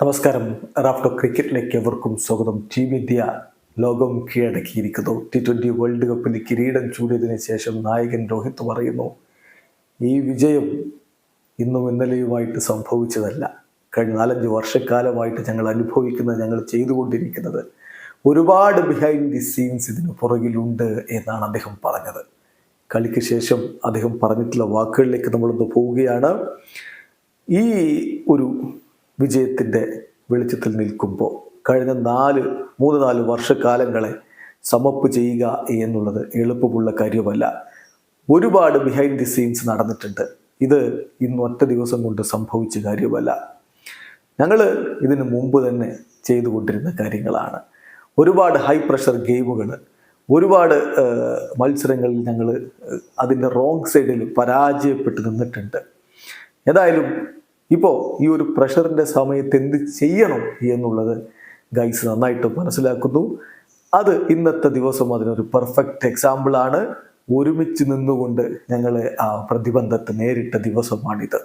നമസ്കാരം. റാഫ്റ്റോ ക്രിക്കറ്റിലേക്ക് എവർക്കും സ്വാഗതം. Team India ലോകം കീഴടക്കിയിരിക്കുന്നു. ടി ട്വന്റി വേൾഡ് കപ്പിൽ കിരീടം ചൂടിയതിന് ശേഷം നായകൻ രോഹിത് പറയുന്നു ഈ വിജയം ഇന്നും ഇന്നലെയുമായിട്ട് സംഭവിച്ചതല്ല. കഴിഞ്ഞ നാലഞ്ച് വർഷക്കാലമായിട്ട് ഞങ്ങൾ അനുഭവിക്കുന്നത് ഞങ്ങൾ ചെയ്തുകൊണ്ടിരിക്കുന്നത് ഒരുപാട് ബിഹൈൻഡ് ദി സീൻസ് ഇതിന് പുറകിലുണ്ട് എന്നാണ് അദ്ദേഹം പറഞ്ഞത്. കളിക്ക് ശേഷം അദ്ദേഹം പറഞ്ഞിട്ടുള്ള വാക്കുകളിലേക്ക് നമ്മളൊന്ന് പോവുകയാണ്. ഈ ഒരു വിജയത്തിന്റെ വെളിച്ചത്തിൽ നിൽക്കുമ്പോൾ കഴിഞ്ഞ നാല് മൂന്ന് നാല് വർഷക്കാലങ്ങളെ സമപ്പ് ചെയ്യുക എന്നുള്ളത് എളുപ്പമുള്ള കാര്യമല്ല ഒരുപാട് ബിഹൈൻഡ് ദി സീൻസ് നടന്നിട്ടുണ്ട്. ഇത് ഇന്ന് ഒറ്റ ദിവസം കൊണ്ട് സംഭവിച്ച കാര്യമല്ല ഞങ്ങൾ ഇതിന് മുമ്പ് തന്നെ ചെയ്തുകൊണ്ടിരുന്ന കാര്യങ്ങളാണ്. ഒരുപാട് ഹൈ പ്രഷർ ഗെയിമുകൾ ഒരുപാട് മത്സരങ്ങളിൽ ഞങ്ങൾ അതിന്റെ റോങ് സൈഡിൽ പരാജയപ്പെട്ട് നിന്നിട്ടുണ്ട്. ഏതായാലും ഇപ്പോൾ ഈ ഒരു പ്രഷറിന്റെ സമയത്ത് എന്ത് ചെയ്യണം എന്നുള്ളത് ഗൈസ് നന്നായിട്ട് മനസ്സിലാക്കുന്നു. അത് ഇന്നത്തെ ദിവസം അതിനൊരു പെർഫെക്റ്റ് എക്സാമ്പിളാണ് ഒരുമിച്ച് നിന്നുകൊണ്ട് ഞങ്ങൾ ആ പ്രതിബന്ധത്തെ നേരിട്ട ദിവസമാണിത്.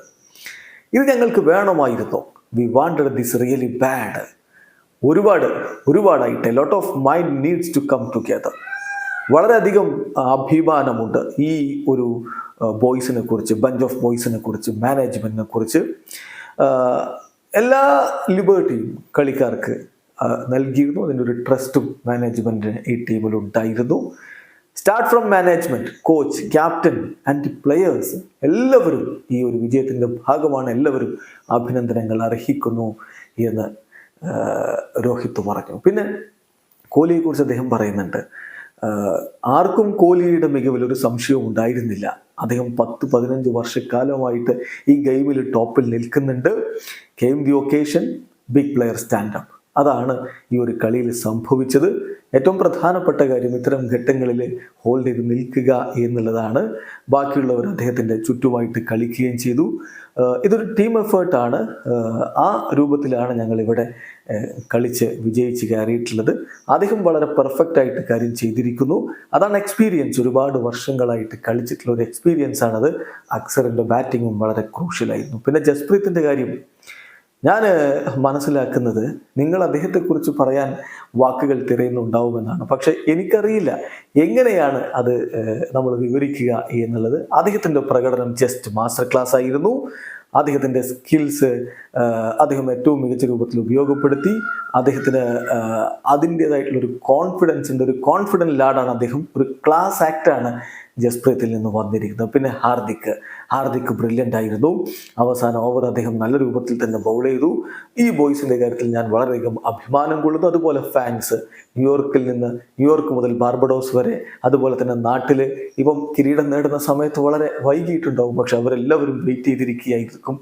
ഇത് ഞങ്ങൾക്ക് വേണമായിരുന്നു. We wanted this really bad ഒരുപാട് ഒരുപാടായിട്ട് lot of mind needs to come together വളരെയധികം അഭിമാനമുണ്ട് ഈ ഒരു ബോയ്സിനെ കുറിച്ച് ബഞ്ച് ഓഫ് ബോയ്സിനെ കുറിച്ച് മാനേജ്മെന്റിനെ കുറിച്ച് എല്ലാ ലിബേർട്ടിയും കളിക്കാർക്ക് നൽകിയിരുന്നു. അതിന്റെ ഒരു ട്രസ്റ്റും മാനേജ്മെന്റിന് ഈ ടീമിൽ ഉണ്ടായിരുന്നു. Start from management coach captain and players എല്ലാവരും ഈ ഒരു വിജയത്തിന്റെ ഭാഗമാണ്. എല്ലാവരും അഭിനന്ദനങ്ങൾ അർഹിക്കുന്നു എന്ന് രോഹിത് പറഞ്ഞു. പിന്നെ കോഹ്ലിയെക്കുറിച്ച് അദ്ദേഹം പറയുന്നുണ്ട്. ആർക്കും കോഹ്ലിയുടെ മികവിൽ ഒരു സംശയവും ഉണ്ടായിരുന്നില്ല. അദ്ദേഹം പത്ത് പതിനഞ്ച് വർഷക്കാലമായിട്ട് ഈ ഗെയിമിൽ ടോപ്പിൽ നിൽക്കുന്നുണ്ട്. Game the occasion big player stand up അതാണ് ഈ ഒരു കളിയിൽ സംഭവിച്ചത്. ഏറ്റവും പ്രധാനപ്പെട്ട കാര്യം ഇത്തരം ഘട്ടങ്ങളിൽ ഹോൾഡ് ചെയ്ത് നിൽക്കുക എന്നുള്ളതാണ്. ബാക്കിയുള്ളവർ അദ്ദേഹത്തിന്റെ ചുറ്റുമായിട്ട് കളിക്കുകയും ചെയ്തു. ഇതൊരു ടീം എഫേർട്ടാണ് ആ രൂപത്തിലാണ് ഞങ്ങളിവിടെ കളിച്ച് വിജയിച്ച് കയറിയിട്ടുള്ളത്. അദ്ദേഹം വളരെ പെർഫെക്റ്റ് ആയിട്ട് കാര്യം ചെയ്തിരിക്കുന്നു. അതാണ് എക്സ്പീരിയൻസ് ഒരുപാട് വർഷങ്ങളായിട്ട് കളിച്ചിട്ടുള്ള ഒരു എക്സ്പീരിയൻസ് ആണത്. അക്സറിന്റെ ബാറ്റിങ്ങും വളരെ ക്രൂഷ്യലായിരുന്നു പിന്നെ ജസ്പ്രീത്തിന്റെ കാര്യം. ഞാൻ മനസ്സിലാക്കുന്നത് നിങ്ങൾ അദ്ദേഹത്തെക്കുറിച്ച് പറയാൻ വാക്കുകൾ തിരയുന്നുണ്ടാവുമെന്നാണ്. പക്ഷെ എനിക്കറിയില്ല എങ്ങനെയാണ് അത് നമ്മൾ വിവരിക്കുക എന്നുള്ളത്. അദ്ദേഹത്തിന്റെ പ്രകടനം ജസ്റ്റ് മാസ്റ്റർ ക്ലാസ് ആയിരുന്നു. അദ്ദേഹത്തിന്റെ സ്കിൽസ് അദ്ദേഹം ഏറ്റവും മികച്ച രൂപത്തിൽ ഉപയോഗപ്പെടുത്തി. അദ്ദേഹത്തിന് അതിന്റേതായിട്ടുള്ളൊരു കോൺഫിഡൻസിന്റെ ഒരു കോൺഫിഡന്റ് ലാഡാണ് അദ്ദേഹം. ഒരു ക്ലാസ് ആക്റ്റാണ് ജസ്പ്രീത്തിൽ നിന്ന് വന്നിരിക്കുന്നത് പിന്നെ ഹാർദിക്. ഹാർദിക് ബ്രില്യന്റ് ആയിരുന്നു. അവസാന ഓവർ അദ്ദേഹം നല്ല രൂപത്തിൽ തന്നെ ബൗൾ ചെയ്തു. ഈ ബോയ്സിന്റെ കാര്യത്തിൽ ഞാൻ വളരെയധികം അഭിമാനം കൊള്ളുന്നു. അതുപോലെ ഫാൻസ് ന്യൂയോർക്കിൽ നിന്ന് ന്യൂയോർക്ക് മുതൽ ബാർബഡോസ് വരെ അതുപോലെ തന്നെ നാട്ടിൽ ഇപ്പം കിരീടം നേടുന്ന സമയത്ത് വളരെ വൈകിട്ടുണ്ടാവും പക്ഷെ അവരെല്ലാവരും wait ചെയ്തിരിക്കുകയായിരിക്കും.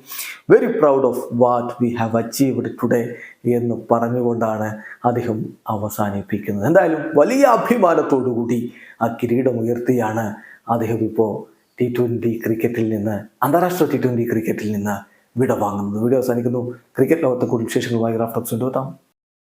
Very proud of what we have achieved today എന്ന് പറഞ്ഞുകൊണ്ടാണ് അദ്ദേഹം അവസാനിപ്പിക്കുന്നത്. എന്തായാലും വലിയ അഭിമാനത്തോടു കൂടി ആ കിരീടം ഉയർത്തിയാണ് അദ്ദേഹം ഇപ്പോൾ ടി ട്വന്റി ക്രിക്കറ്റിൽ നിന്ന് അന്താരാഷ്ട്ര ടി ട്വന്റി ക്രിക്കറ്റിൽ നിന്ന് വിട വാങ്ങുന്നത് വീഡിയോ അവസാനിക്കുന്നു. ക്രിക്കറ്റ് ലോകത്തെ കൂടുതൽ വിശേഷങ്ങളുമായി റാഫ്റ്റോക്സ് കൊണ്ടുവെത്താം.